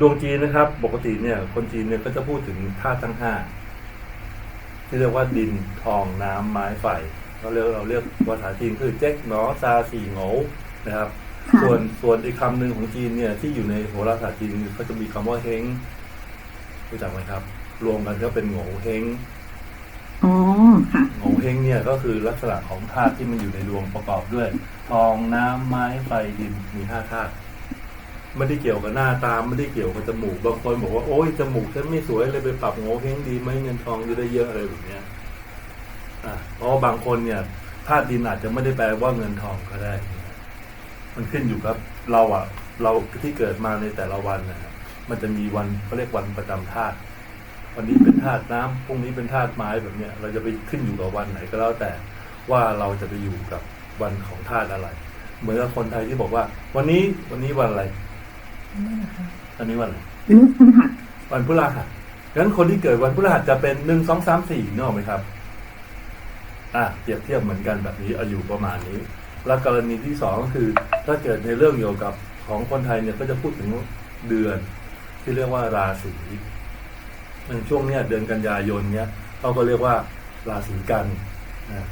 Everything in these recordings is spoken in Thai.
ดวงจีนนะครับ ปกติเนี่ย คนจีนเนี่ยก็จะพูดถึงธาตุทั้งห้าที่เรียกว่าดินทองน้ำไม้ไฟเราเรียกเราเรียกภาษาจีนคือเจ๊กหนอซาสีโงนะครับค่ะส่วนส่วนอีกคำหนึ่งของจีนเนี่ย ที่อยู่ในโหราศาสตร์จีนเขาจะมีคำว่าเฮงรู้จักไหมครับ รวมกันก็เป็นโง่เฮงอ๋อค่ะโง่เฮงเนี่ยก็คือลักษณะของธาตุที่มันอยู่ในดวงประกอบด้วย ทองน้ำไม้ไฟดินมีห้าธาตุ ไม่ได้เกี่ยวกับหน้าตาไม่ได้เกี่ยวกับจมูกบางคนบอกว่าโอ้ยจมูกฉันไม่สวยเลยไปปรับโง่เฮงดีไหมเงินทองจะได้เยอะอะไรแบบเนี้ยอะเพราะว่าบางคนเนี่ยธาตุดินอาจจะไม่ได้แปลว่าเงินทองก็ได้ มันขึ้นอยู่กับเราอะเราที่เกิดมาในแต่ละวันนะครับมันจะมีวันเขาเรียกวันประจำธาตุวันนี้เป็นธาตุน้ำพรุ่งนี้เป็นธาตุไม้แบบเนี้ย เราจะไปขึ้นอยู่กับวันไหนก็แล้วแต่ว่าเราจะไปอยู่กับวันของธาตุอะไร เหมือนกับคนไทยที่บอกว่า วันนี้วันนี้วันอะไร อันนี้วันอะไรเป็นพฤหัสวันพฤหัสงั้นคนที่เกิดวันพฤหัสจะเป็นหนึ่งสองสามสี่นึกออกไหมครับ อะเปรียบเทียบเหมือนกันแบบนี้อายุประมาณนี้ แล้วกรณีที่สองก็คือ ถ้าเกิดในเรื่องเกี่ยวกับของคนไทยเนี่ยก็จะพูดถึงเดือนที่เรียกว่าราศีในช่วงเนี้ยเดือนกันยายนเนี้ยเขาก็เรียกว่าราศีกันนะ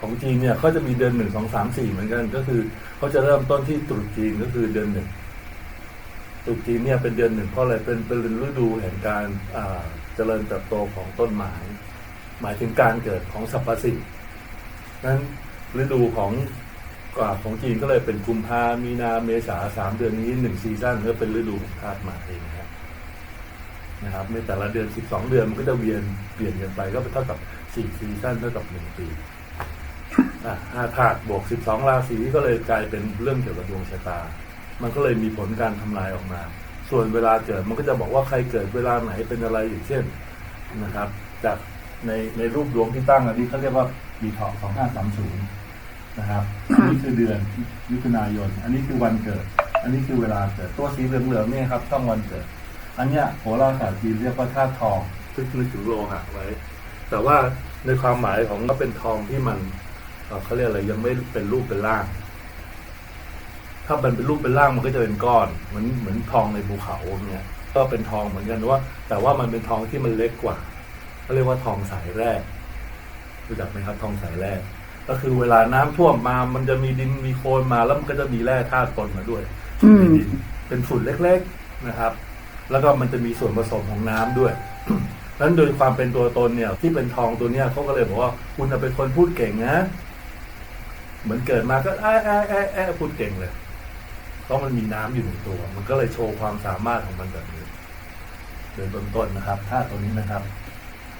ของจีนเนี่ยเขาจะมีเดือนหนึ่งสองสามสี่เหมือนกัน ก็คือเขาจะเริ่มต้นที่ตรุษจีนก็คือเดือนหนึ่ง ตรุษจีนเนี่ยเป็นเดือนหนึ่งเพราะอะไรเป็นเป็นฤดูแห่งการเจริญเติบโตของต้นไม้หมายถึงการเกิดของสรรพสิ่งนั้นฤดูของอาของจีนก็เลยเป็นกุมภามีนาเมษาสามเดือนนี้หนึ่งซีซั่นก็เป็นฤดูของธาตุไม้เองนะครับนะครับในแต่ละเดือนสิบสองเดือนมันก็จะเวียนเปลี่ยนกันไปก็เป็นเท่ากับสี่ซีซั่นเท่ากับหนึ่งปีอะห้าธาตุบวกสิบสองราศีก็เลยกลายเป็นเรื่องเกี่ยวกับดวงชะตา มันก็เลยมีผลการทำลายออกมา ส่วนเวลาเกิดมันก็จะบอกว่าใครเกิดเวลาไหนเป็นอะไรอย่างเช่นนะครับ จากในในรูปดวงที่ตั้งอันนี้เขาเรียกว่าปีเถาะ2530นะครับอันนี้คือเดือนมิถุนายน อันนี้คือวันเกิด อันนี้คือเวลาเกิดตัวสีเหลืองๆเนี่ยครับต้องวันเกิด อันเนี้ยโหราศาสตร์จีนเรียกว่าธาตุทองซึ่งนึกถึงโลหะไว้ แต่ว่าในความหมายของก็เป็นทองที่มันเอ่อเขาเรียกอะไรยังไม่เป็นรูปเป็นร่าง ถ้ามันเป็นรูปเป็นร่างมันก็จะเป็นก้อนเหมือนเหมือนทองในภูเขาเนี่ยก็เป็นทองเหมือนกันว่า แต่ว่ามันเป็นทองที่มันเล็กกว่าเขาเรียกว่าทองสายแรกรู้จักไหมครับทองสายแรก ก็คือเวลาน้ำท่วมมา มันจะมีดินมีโคลนมาแล้วมันก็จะมีแร่ธาตุปนมาด้วยอืมในดินเป็นฝุ่นเล็กๆนะครับ แล้วก็มันจะมีส่วนผสมของน้ำด้วยนั้นโดยความเป็นตัวตนเนี่ย ที่เป็นทองตัวเนี้ยเขาก็เลยบอกว่าคุณจะเป็นคนพูดเก่งนะ เหมือนเกิดมาก็แอะแอะแอะแอะพูดเก่งเลย เพราะมันมีน้ำอยู่ในตัว มันก็เลยโชว์ความสามารถของมันแบบนี้โดยต้นต้นนะครับธาตัวนี้นะครับ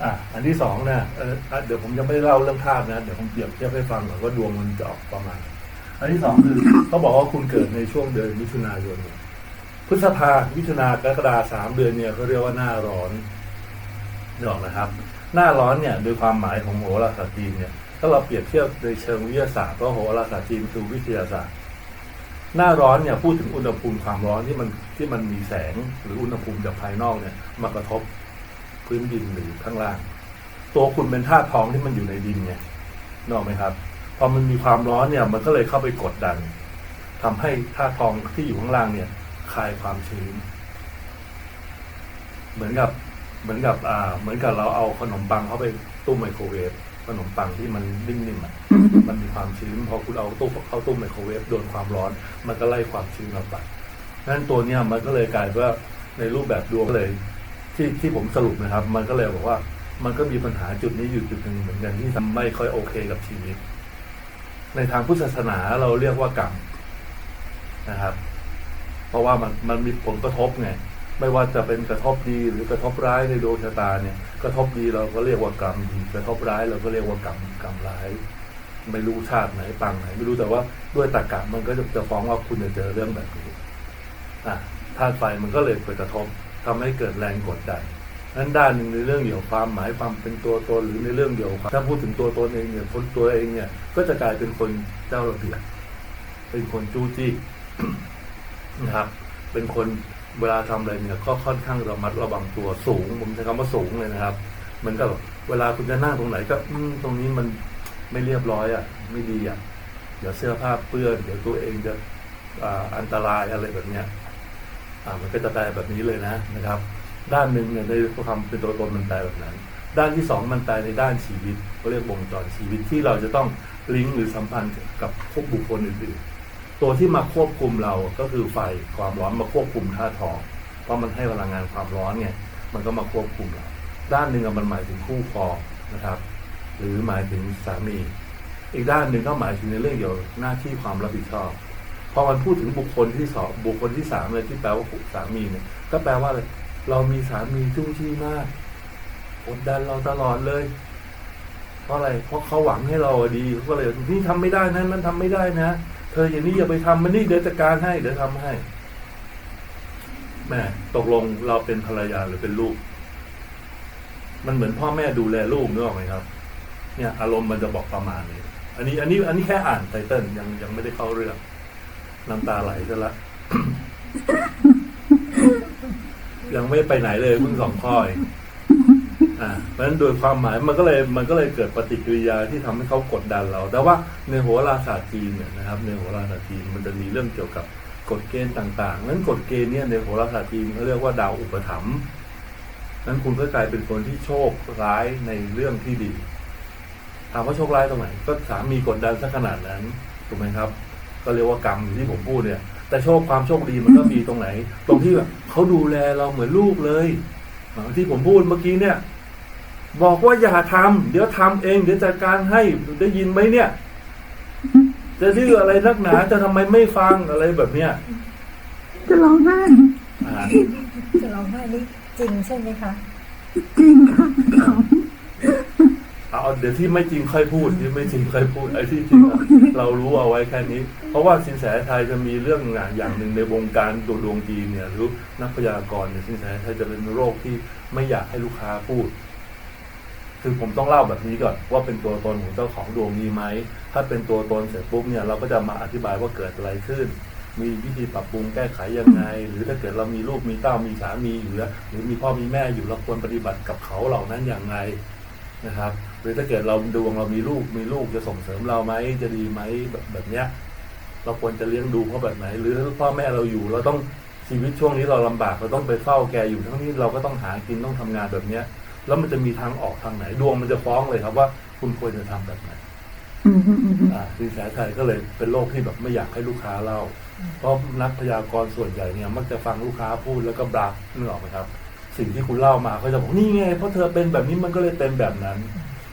อะอันที่สองนะเอออะเดี๋ยวผมจะไม่เล่าเรื่องธาตุนะ เดี๋ยวผมเปรียบเทียบให้ฟังก่อนว่าดวงมันจะออกประมาณ อันที่สองคือเขาบอกว่าคุณเกิดในช่วงเดือนมิถุนายนพฤษภามิถุนากรกฎาสามเดือนเนี่ยเขาเรียกว่าหน้าร้อนนี่ออกนะครับ หน้าร้อนเนี่ย โดยความหมายของโหราศาสตร์จีนเนี่ยถ้าเราเปรียบเทียบในเชิงวิทยาศาสตร์เพราะโหราศาสตร์จีนคือวิทยาศาสตร์ หน้าร้อนเนี่ยพูดถึงอุณหภูมิความร้อนที่มันที่มันมีแสงหรืออุณหภูมิจากภายนอกเนี่ยมากระทบพื้นดินหรือข้างล่าง ตัวคุณเป็นธาตุทองที่มันอยู่ในดินไงนกออกไหมครับพอมันมีความร้อนเนี่ยมันก็เลยเข้าไปกดดันทำให้ธาตุทองที่อยู่ข้างล่างเนี่ยคลายความชื้น เหมือนกับเหมือนกับอ่าเหมือนกับเราเอาขนมปังเข้าไปตู้ไมโครเวฟ ขนมปังที่มันนิ่มๆอะ มันมีความชื้นพอคุณเอาตู้เข้าตู้ไมโครเวฟโดนความร้อน มันก็ไล่ความชื้นออกไปนั้นตัวเนี้ยมันก็เลยกลายเป็นว่าในรูปแบบดวงก็เลย ที่ที่ผมสรุปนะครับ มันก็เลยบอกว่า มันก็มีปัญหาจุดนี้อยู่จุดหนึ่งเหมือนกันที่ทำไม่ค่อยโอเคกับชีวิต ในทางพุทธศาสนาเราเรียกว่ากรรมนะครับ เพราะว่ามันมันมีผลกระทบไง ไม่ว่าจะเป็นกระทบดีหรือกระทบร้ายในดวงชะตาเนี่ย กระทบดีเราก็เรียกว่ากรรมดีกระทบร้ายเราก็เรียกว่ากรรมกรรมร้าย ไม่รู้ชาติไหนปังไหน ไม่รู้แต่ว่าด้วยตรกะมันก็จะจะฟ้องว่าคุณจะเจอเรื่องแบบนี้อะธาตุไฟมันก็เลยไปกระทบทำให้เกิดแรงกดดันนั้นด้านหนึ่งในเรื่องเกี่ยวความหมายความเป็นตัวตนหรือในเรื่องเกี่ยวถ้าพูดถึงตัวตนเองเนี่ยคนตัวเองเนี่ย ก็จะกลายเป็นคนเจ้าระเบียบเป็นคนจู้จี้นะครับ เป็นคน เวลาทำอะไรเนี่ยก็ค่อนข้างระมัดระวังตัวสูงผมใช้คำว่าสูงเลยนะครับมือนกับเวลาคุณจะนั่งตรงไหนก็อืมตรงนี้มันไม่เรียบร้อยอะ ไม่ดีอะเดี๋ยวเสื้อผ้าเปื้อนเดี๋ยวตัวเองจะอ,อันตรายอะไรแบบเนี้ยอ่ามันก็จะแปลแบบนี้เลยนะนะครับ ด้านหนึ่งเนี่ยในความเป็นตัวตนมันแปลแบบนั้น ด้านที่สองมันแปลในด้านชีวิตเขาเรียกวงจรชีวิตที่เราจะต้องลิงก์หรือสัมพันธ์กับพวกบุคคลอื่นๆ ตัวที่มาควบคุมเราก็คือไฟความร้อนมาควบคุมธาตุทองเพราะมันให้พลังงานความร้อนไงมันก็มาควบคุมเราด้านหนึ่งมันหมายถึงคู่ครองนะครับ หรือหมายถึงสามี อีกด้านหนึ่งก็หมายถึงในเรื่องเกี่ยวกับหน้าที่ความรับผิดชอบพอมันพูดถึงบุคคลที่สองบุคคลที่สามเลยที่แปลว่าสามีเนี่ยก็แปลว่าอะไรเรามีสามีจุ้งจี้มากกดดันเราตลอดเลย เพราะอะไร เพราะเขาหวังให้เราดีเขาก็เลยนี่ทำไม่ได้นะนั่นทำไม่ได้นะ เธออย่างนี้อย่าไปทำมันนี่เดี๋ยวจัดการให้เดี๋ยวทำให้ แม่ตกลงเราเป็นภรรยาหรือเป็นลูก มันเหมือนพ่อแม่ดูแลลูกนึกออกไหมครับ เนี่ย อารมณ์มันจะบอกประมาณนี้ อันนี้ อันนี้ อันนี้แค่อ่านไตเติ้ลยังยังไม่ได้เข้าเรื่องน้ำตาไหลซะละยังไม่ไปไหนเลยเพิ่งสองข้อเอง เพราะฉะนั้นโดยความหมายมันก็เลยมันก็เลยเกิดปฏิกิริยาที่ทำให้เขากดดันเรา แต่ว่าในโหราศาสตร์จีนเนี่ยนะครับในโหราศาสตร์จีนมันจะมีเรื่องเกี่ยวกับกฎเกณฑ์ต่างๆนั้นกฎเกณฑ์เนี่ยในโหราศาสตร์จีนเขาเรียกว่าดาวอุปถัมภ์นั้นคุณก็กลายเป็นคนที่โชคร้ายในเรื่องที่ดี ถามว่าโชคร้ายตรงไหน ก็สามีกดดันซะขนาดนั้นถูกไหมครับ ก็เรียกว่ากรรมที่ผมพูดเนี่ย แต่โชคความโชคดีมันก็มีตรงไหน ตรงที่แบบเขาดูแลเราเหมือนลูกเลยที่ผมพูดเมื่อกี้เนี่ย บอกว่าอย่าทำเดี๋ยวทำเอง เดี๋ยวจัดการให้ได้ยินไหมเนี่ย จะดื้ออะไรนักหนาจะทำไมไม่ฟังอะไรแบบเนี้ยจะร้องไห้อ่าจะร้องไห้นี่จริงใช่ไหมคะจริงค่ะเขาเอาเดี๋ยวที่ไม่จริงค่อยพูดที่ไม่จริงค่อยพูดไอ้ที่จริงอะเรารู้เอาไว้แค่นี้ เพราะว่าสินแสไทยจะมีเรื่องอย่างหนึ่งในวงการดวงดวงจีนเนี่ยหรือนักพยากรณ์เนี่ยสินแสไทยจะเป็นโรคที่ไม่อยากให้ลูกค้าพูด คือผมต้องเล่าแบบนี้ก่อนว่าเป็นตัวตนของเจ้าของดวงนี้ไหม ถ้าเป็นตัวตนเสร็จปุ๊บเนี่ยเราก็จะมาอธิบายว่าเกิดอะไรขึ้น มีวิธีปรับปรุงแก้ไขยังไง หรือถ้าเกิดเรามีลูกมีเต้ามีสามีอยู่แล้วหรือมีพ่อมีแม่อยู่เราควรปฏิบัติกับเขาเหล่านั้นอย่างไรนะครับหรือถ้าเกิดเราดวงเรามีลูกมีลูกจะส่งเสริมเราไหมจะดีไหมแบบแบบเนี้ยเราควรจะเลี้ยงดูเขาแบบไหน หรือถ้าพ่อแม่เราอยู่เราต้องชีวิตช่วงนี้เราลำบากเราต้องไปเฝ้าแกอยู่ทั้งนี้เราก็ต้องหากินต้องทำงานแบบเนี้ย แล้วมันจะมีทางออกทางไหน ดวงมันจะฟ้องเลยครับว่าคุณควรจะทำแบบไหนอืมอืมอืมอืมอ่าสินแสไทยก็เลยเป็นโรคที่แบบไม่อยากให้ลูกค้าเล่า เพราะนักพยากรณ์ส่วนใหญ่เนี่ย มักจะฟังลูกค้าพูดแล้วก็บลักนึกออกไหมครับ สิ่งที่คุณเล่ามาเขาจะบอกนี่ไงเพราะเธอเป็นแบบนี้มันก็เลยเป็นแบบนั้น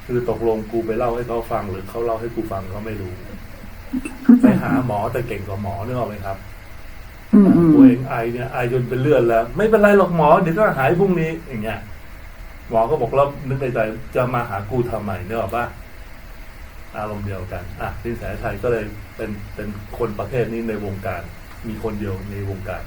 คือตกลงกูไปเล่าให้เขาฟังหรือเขาเล่าให้กูฟังเขาไม่รู้เข้าใจไปหาค่ะหมอแต่เก่งกว่าหมอนึกออกไหมครับอืมอืมตัวเองไอเนี่ยไอจนเป็นเลือดแล้ว ไม่เป็นไรหรอกหมอเดี๋ยวก็หายพรุ่งนี้อย่างเงี้ย หมอก็บอกแล้วนึกในใจจะมาหากูทำไมเนี่ยบอป่ะอารมณ์เดียวกัน อะสินแสไทยก็เลยเป็นเป็นคนประเภทนี้ในวงการ มีคนเดียวในวงการ